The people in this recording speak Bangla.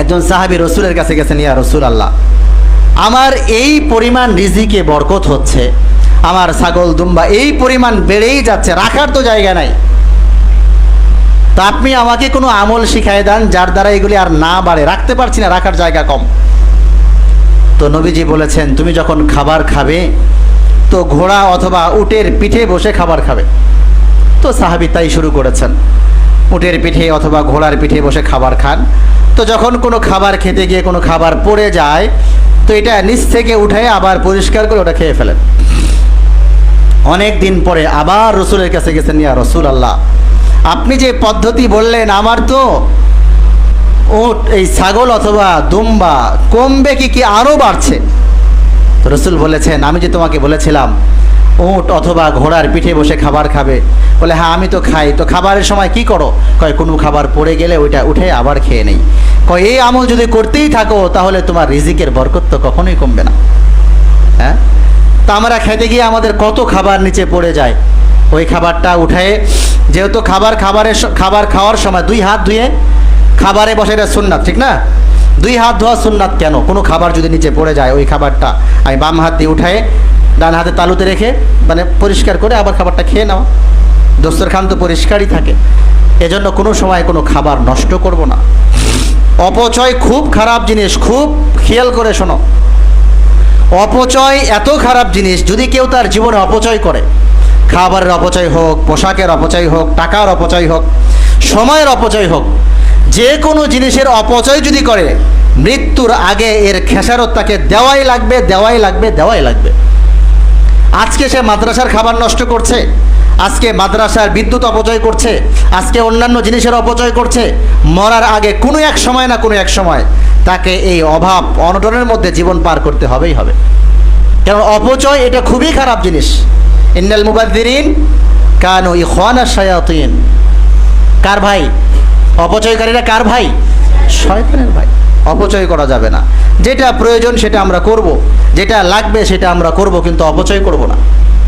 একজন সাহাবি রসুলের কাছে গেছেন, ইয়া রসুল আল্লাহ আমার এই পরিমাণ রিজিকে বরকত হচ্ছে, আমার ছাগল দুম্বা এই পরিমাণ বেড়েই যাচ্ছে, রাখার তো জায়গা নাই। তা আপনি আমাকে কোনো আমল শিখাই দেন যার দ্বারা এগুলি আর না বাড়ে, রাখতে পারছি না, রাখার জায়গা কম। তো নবীজি বলেছেন, তুমি যখন খাবার খাবে, তো ঘোড়া অথবা উটের পিঠে বসে খাবার খাবে। তো সাহাবি তাই শুরু করেছেন। উটের পিঠে অথবা ঘোড়ার পিঠে বসে খাবার খান। তো যখন কোনো খাবার খেতে গিয়ে কোনো খাবার পড়ে যায়, তো এটা নিচ থেকে উঠে আবার পরিষ্কার করে ওটা খেয়ে ফেলেন। অনেক দিন পরে আবার রসুলের কাছে গেছেন, ইয়া রসুল আল্লাহ আপনি যে পদ্ধতি বললেন আমার তো উট, এই ছাগল অথবা দুম্বা কমবে কি কি আরও বাড়ছে? রসুল বলেছেন, আমি যে তোমাকে বলেছিলাম উট অথবা ঘোড়ার পিঠে বসে খাবার খাবে। বলে হ্যাঁ আমি তো খাই। তো খাবারের সময় কি করো? কয়, কোনো খাবার পড়ে গেলে ওইটা উঠে আবার খেয়ে নেই। কয়, এই আমল যদি করতেই থাকো, তাহলে তোমার রিজিকের বরকত তো কখনোই কমবে না। হ্যাঁ? তা আমরা খেতে গিয়ে আমাদের কত খাবার নিচে পড়ে যায়। ওই খাবারটা উঠে, যেহেতু খাবার খাবারের খাবার খাওয়ার সময় দুই হাত ধুয়ে খাবারে বসে এটা সুন্নাত, ঠিক না? দুই হাত ধোয়া সুন্নাত কেন? কোনো খাবার যদি নিচে পড়ে যায় ওই খাবারটা। আমি বাম হাত দিয়ে উঠায়ে ডান হাতে তালুতে রেখে মানে পরিষ্কার করে আবার খাবারটা খেয়ে নাও। দোস্তরখান তো পরিষ্কারই থাকে। এজন্য কোনো সময় কোনো খাবার নষ্ট করব না। অপচয় খুব খারাপ জিনিস, খুব খেয়াল করে শোনো। অপচয় এত খারাপ জিনিস, যদি কেউ তার জীবনে অপচয় করে, খাবারের অপচয় হোক, পোশাকের অপচয় হোক, টাকার অপচয় হোক, সময়ের অপচয় হোক, যে কোনো জিনিসের অপচয় যদি করে, মৃত্যুর আগে এর খেসারত তাকে দেওয়াই লাগবে দেওয়াই লাগবে দেওয়াই লাগবে। আজকে সে মাদ্রাসার খাবার নষ্ট করছে, আজকে মাদ্রাসার বিদ্যুৎ অপচয় করছে, আজকে অন্যান্য জিনিসের অপচয় করছে, মরার আগে কোনো এক সময় না কোনো এক সময় তাকে এই অভাব অনটনের মধ্যে জীবন পার করতে হবেই হবে। কারণ অপচয় এটা খুবই খারাপ জিনিস। ইন্নাল মুবাদ্দিরিন কানু ইখানা শায়াতিন। কার ভাই? অপচয়কারীরা কার ভাই? শয়তানের ভাই। অপচয় করা যাবে না। যেটা প্রয়োজন সেটা আমরা করব, যেটা লাগবে সেটা আমরা করব, কিন্তু অপচয় করব না।